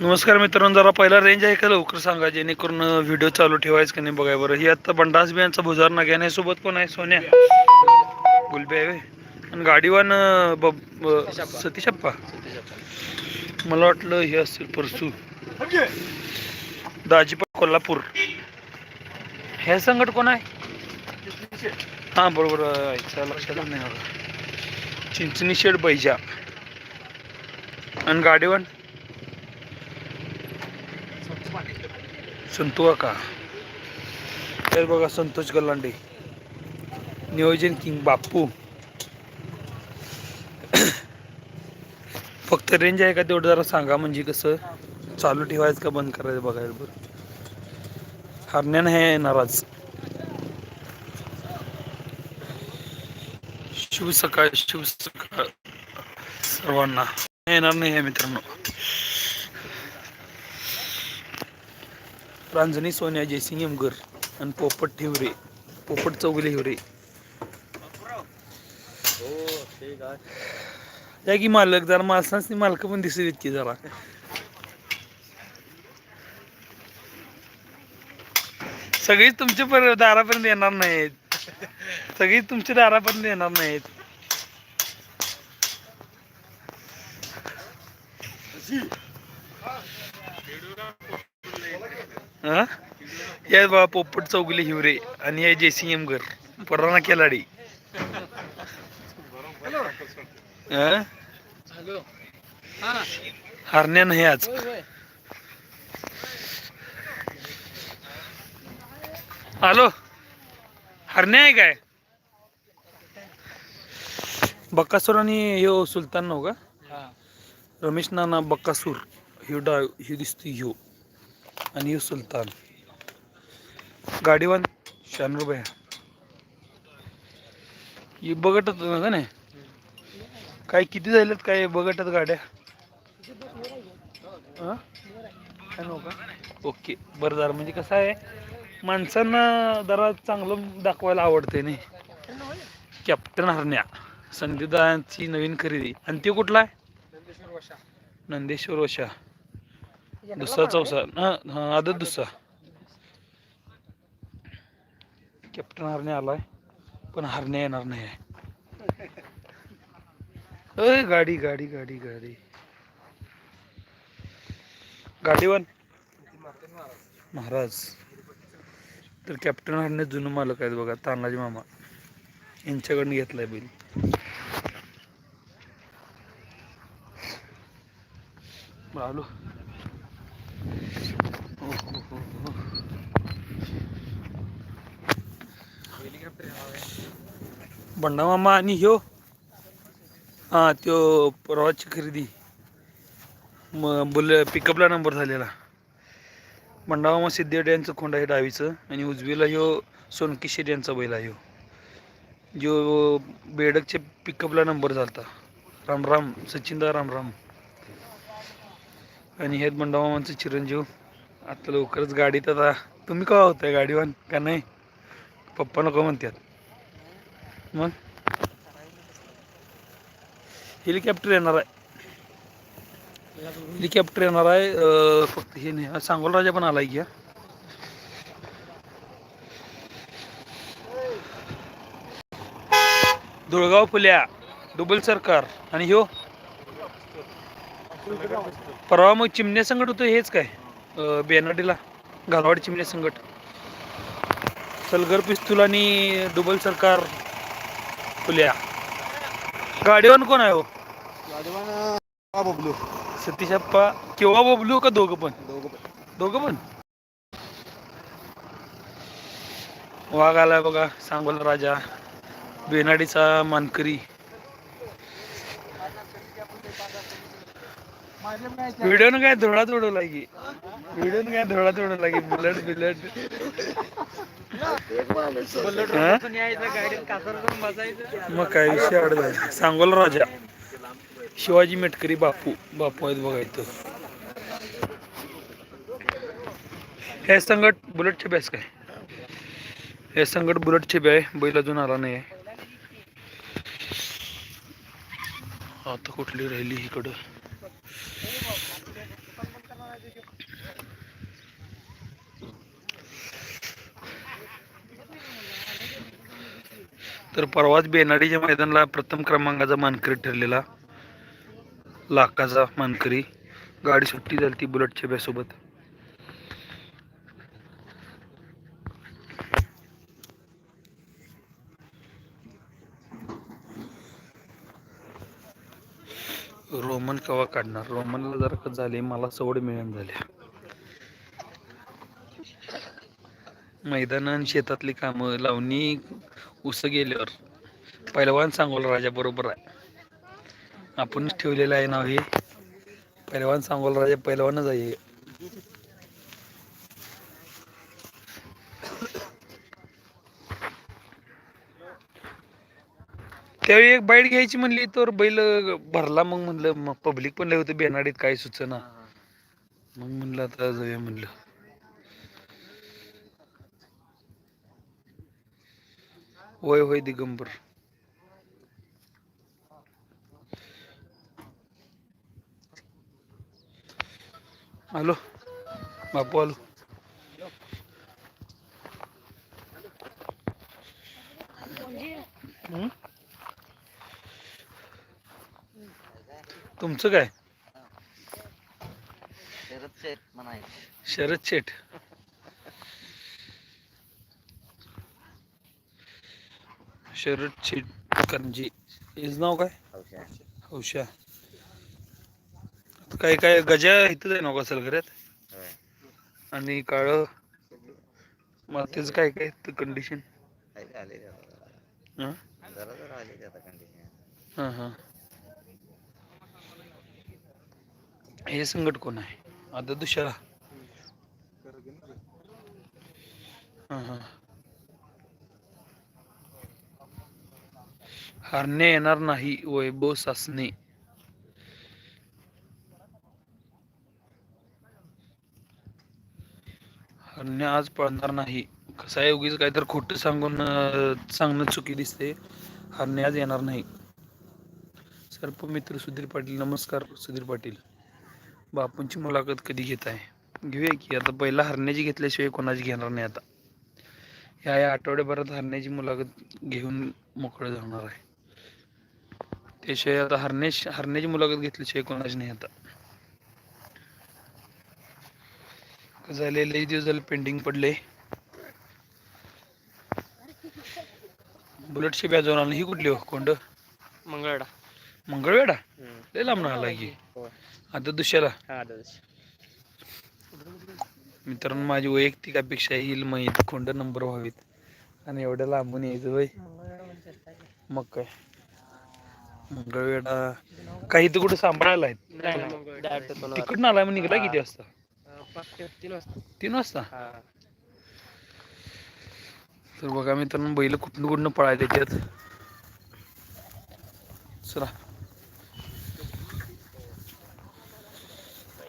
नमस्कार मित्रांनो जरा पहिला रेंज आहे का लवकर सांगा जेणेकरून व्हिडिओ चालू ठेवायचं का नाही बघाय बरं. ही आता बंडास बियांचा भुजार नाग्याने सोबत कोण आहे? सोन्या. गुलबे आहे आणि गाडीवान अं, सतीशप्पा. मला वाटलं हे असेल परसू. दाजीपा कोल्हापूर. हे संकट कोण आहे? हां बरोबर लक्षात नाही चिंचणी शेड बैजा. आणि गाडीवान? संतू का तर बघा संतोष गलांडे नियोजन किंग बाप्पू. फक्त रेंज आहे का तेवढं जरा सांगा म्हणजे कसं चालू ठेवायचं का बंद करायचं बघायला बरं. हरण्यानं हे नाराज. शिव सकाळ शिव सकाळ सर्वांना. येणार नाही आहे मित्रांनो. रांजणी सोन्या जयसिंग एमगर आणि पोपट ठेवरे पोपट चौगले हिवरे या की मालक जरा माणसांच मालक पण दिसत इतकी जरा. सगळीच तुमच्या पर दारापर्यंत येणार नाहीत. सगळीच तुमच्या दारापर्यंत येणार नाहीत. हा? या बा पोपट चौगले हिवरे आणि या जयसिंग एमगर पराना केलाडी हा? हरण्या नाही आज. हॅलो? हरण्या आहे काय? बक्कासूर आणि ह्यो सुलतान नव का? रमेश नाना बक्कासूर ह्यो डाव ह्यो दिसतो ह्यो. आणि ह्यो सुलतान. गाडीवान शहाण्णव रुपये ही बघतच ना का नाही? काय किती झालेत काय बघतच गाड्या? हा? काय नव्ह का? ओके बरं झालं. म्हणजे कसं आहे माणसांना जरा चांगलं दाखवायला आवडते नाही. कॅप्टन हरण्या संदीदाची नवीन खरेदी. आणि ते कुठला आहे? नंदेश्वर वशा दुसरा चौसा. हा आदत दुसरा कॅप्टन हरणे आलाय पण हरणे येणार नाही. आहे अय गाडी गाडी गाडी गाडी. गाडीवान महाराज तर कॅप्टन हरणे जुनं मालक आहेत बघा तानाजी मामा. यांच्याकडनं घेतलाय बैल. आलो. बंडा मामा आणि ह्यो? हा त्यो परवाची खरेदी. म बुल पिकअपला नंबर झालेला. बंडा मामा सिद्धेड यांचं खोंड आहे डावीचं आणि उजवीला ह्यो सोनकिशेर यांचा बैल आहे जो बेडकच्या पिकअपला नंबर झालता. राम राम सचिनदा राम राम आणि हे बंडा मामांचं चिरंजीव. आता लवकरच गाडीत आता तुम्ही का होताय गाडीवान? का नाही? पप्पा नको म्हणतात. मग? हेलिकॉप्टर येणार आहे. हेलिकॉप्टर येणार आहे फक्त हे नाही सांगोल राजा पण आलाय की धुळगाव फुल्या डुबल सरकार आणि ह्यो? परवा मग चिमण्या संकट होतं हेच काय? बेनाडीला घालवाड चिमण्या संकट. सलगर पिस्तूल आणि डुबल सरकार फुल्या गाडीवान कोण आहे हो? बबलू. सतीशप्पा केव्हा बबलू का दोघं पण? दोघं दोघं पण? वाघ आलाय बघा सांगोला राजा बेनाडीचा मानकरी. व्हिडिओनं काय धोळा तोडवला की? व्हिडिओनं काय धोळा तोडवला की? बुलेट बिलेट. मग काय विषय अडला सांगोल राजा. शिवाजी मेटकरी बापू. बापू आहेत बघायचं हे संगट बुलेट बॅस काय? हे संगट बुलेट बॅ आहे. बैल अजून आला नाही आता कुठली राहिली इकडं? तर परवाच बेनाडीच्या मैदानाला प्रथम क्रमांकाचा मानकरी ठरलेला. लाखाचा मानकरी. गाडी सुट्टी झाली ती बुलेट छब्यासोबत. रोमन कवा काढणार? रोमनला जर का झाले मला सवड मिळून झाल्या. मैदान आणि शेतातली कामं लावणी उस गेल्यावर. पहिलवान सांगोला राजा बरोबर आहे. आपणच ठेवलेलं आहे नाव हे. पहिलवान सांगोला राजा पहिलवानच आहे त्यावेळी एक बाईट घ्यायची म्हणली तर बैल भरला मग म्हणलं. मग पब्लिक पण लय होतं. बेनाडीत काही सुचना. मग म्हणलं आता जाऊया म्हणलं. होय होय दिगंबर. आलो बापू आलो. हं? तुमचं काय? शरद शेठ. शरद शेठ शरद शेठ करंजी. हेच नाव काय? हौशा. काय काय गजा इथंच आहे नका सलगऱ्यात? होय. आणि काळ मग त्याचं काय काय कंडिशन. हां? हां हां. हे संकट कोण आहे? आता दुसरा. हां हां. हरणे येणार नाही वैभव सासने हरणे आज पळणार नाही. कसं आहे उगीच काहीतरी खोटं सांगून सांगणं चुकी दिसते. हरणे आज येणार नाही. सर्पमित्र सुधीर पाटील नमस्कार सुधीर पाटील. बापूंची मुलाखत कधी घेत आहे? घेऊया की आता पहिला हरण्याची घेतल्याशिवाय कोणाची घेणार नाही आता. ह्या या आठवड्याभरात हरण्याची मुलाखत घेऊन मोकळं जाणार आहे. त्याशिवाय आता हरण्याची हरण्याची मुलाखत घेतल्याशिवाय कोणाची नाही आता. झाले लई दिवस झाले पेंडिंग पडले. बुलेटची बॅज जाऊन आली. ही कुठली हो? कोंड? मंगळडा मंगळवेढा? लय लांब आला की. आता दुसऱ्याला? हा मित्रांनो माझी वैयक्तिक अपेक्षा येईल माहीत कोंड नंबर व्हावीत. आणि एवढ्या लांबून यायचं वय मग काय? मंगळवेढा. काही तर कुठे सांभाळायला आहेत? तिकडून आलाय मग निघाला किती वाजता? तीन वाजता. हा. तर बघा मित्रांनो बैल कुठनं कुठनं पळायला त्याच्यात चला.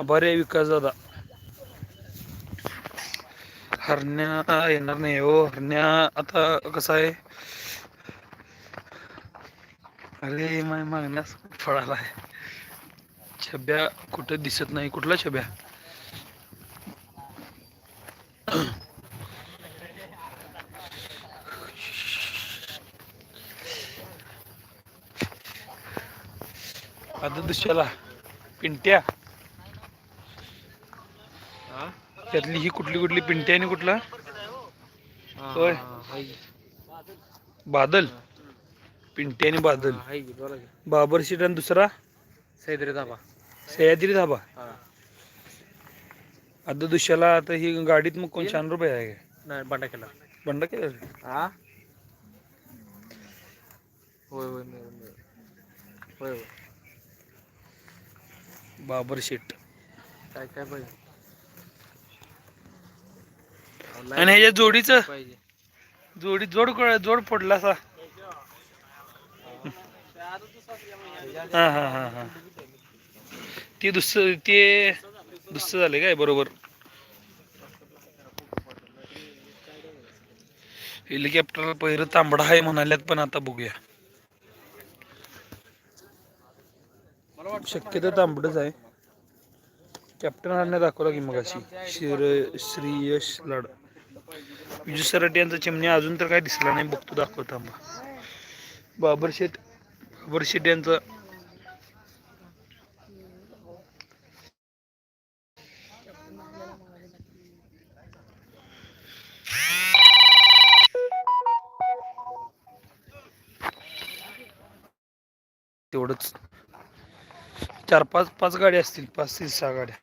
बरे विकास दादा. हरण्या येणार नाही हो. हरण्या आता कसं आहे? अरे माय मागण्यास फळाला छब्या कुठं दिसत नाही. कुठला छब्या? आता दुसऱ्याला पिंट्या. त्यातली ही कुठली कुठली पिंट्या आणि कुठला? होय. बादल. पिंट्या आणि बादल बाबर सीट आणि दुसरा? सैदरे धाबा. सह्याद्री धाबा. हा. आता दुसऱ्याला आता ही गाडीत मग कोण छान रुपये आहे? नाही बंडा केला. बंड केलं? हा? होय होय होय होय. बाबर सीट काय काय पाहिजे? आणि ह्याच्या जोडीचं? पाहिजे. जोडी जोड जोड फोडला असा. हा हा हा हा. ते दुसरं ते दुसरं झाले काय? बरोबर. हेलिकॉप्टर पहिलं तांबडा आहे म्हणाल्यात पण आता बघूया. शक्यतो तांबडच आहे. कॅप्टन हारने दाखवला की मग अशी शिर श्रीयश लाड. विजू सराटे यांचा चिमण्या अजून तर काय दिसला नाही. बघतो दाखवता मग बाबर शेठ वर्षिड्यांचं तेवढंच. चार पाच पाच गाड्या असतील पाच ते सहा गाड्या.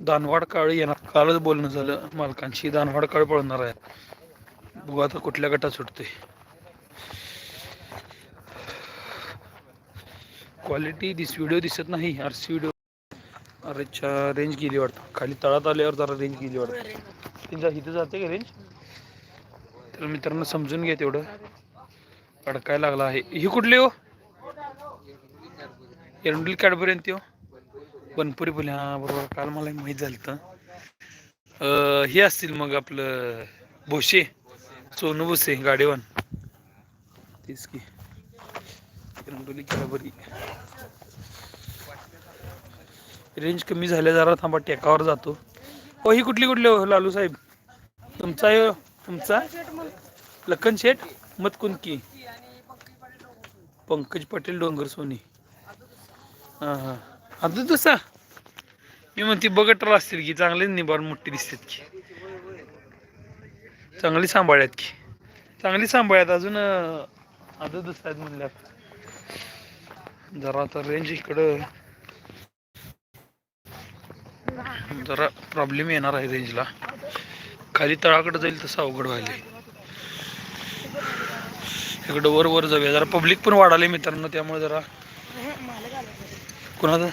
दानवाड काळ येणार. कालच बोलणं झालं मालकांशी. दानवाड काळ पळणार आहे. बघू आता कुठल्या गटात सुटते क्वालिटी दिस व्हिडिओ दिसत नाही आर सी व्हिडिओ अरेच्या रेंज गेली वाटतं. खाली तळात आल्यावर जरा रेंज गेली वाटतं. तिथं इथं जाते का रेंज? तर मित्रांनो समजून घ्या तेवढं. अडकायला लागला आहे. ही कुठली हो? एरंडोली कॅडबरी हो? बनपुरी फुले. हा बरोबर. काल मला माहीत झालं. अं, हे असतील मग आपलं भोसे. सोनू भोसे गाडीवान. तेच की. एरंडोली बरी. रेंज कमी झाल्या जरा थांबा टेकावर जातो. हो ही कुठली कुठली हो लालू साहेब? तुमचा आहे तुमचा? लखन शेठ मत कुंकी पंकज पटेल डोंगर सोनी. हां हां. आता तसा मी म्हणते बघटर असतील की चांगले निबार मोठी दिसतात की. चांगली सांभाळ्यात की. चांगली सांभाळ्यात अजून आता दुसऱ्यात म्हणल्यात जरा आता रेंज इकडं. जरा प्रॉब्लेम येणार आहे रेंजला खाली तळाकडे जाईल तसं अवघड व्हायला इकडं वर वर जाऊया. जरा पब्लिक पण वाढाले मित्रांनो त्यामुळे जरा कोणाचं?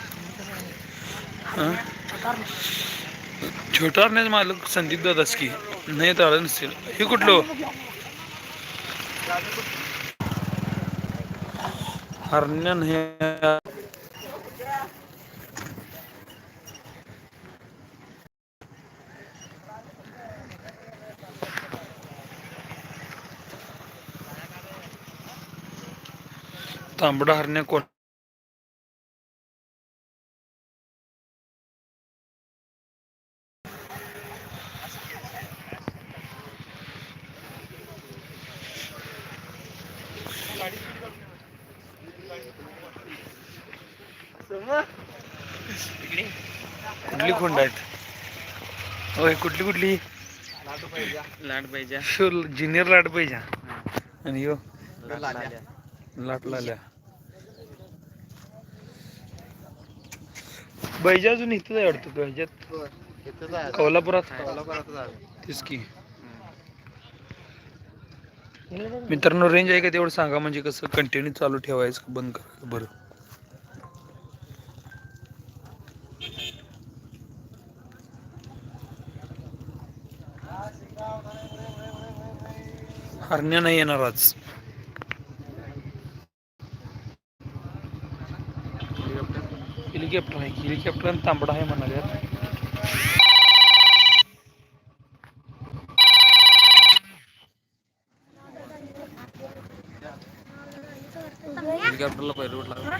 छोटा नाही मालक संदीप दादाच की नाही तर आलं नसेल. हे कुठलं? हो? हरण्या नाही तांबडा हरण्या कोण कुठली खोंड आहेत होय कुठली? लाट पाहिजे. ज्युनियर लाट पाहिजे. आणि यो लाट लाल्या. बैजा अजून इथंच आहे वाटतं तो ह्याच्यात कोल्हापुरात? तेच की. मित्रांनो रेंज आहे का तेवढं सांगा म्हणजे कसं कंटिन्यू चालू ठेवायचं बंद करायचं बरं. हरण्या नाही येणार आज. हेलिकॉप्टर आहे हेलिकॉप्टर आणि तांबडा आहे म्हणाले हेलिकॉप्टरला पैरवट लागला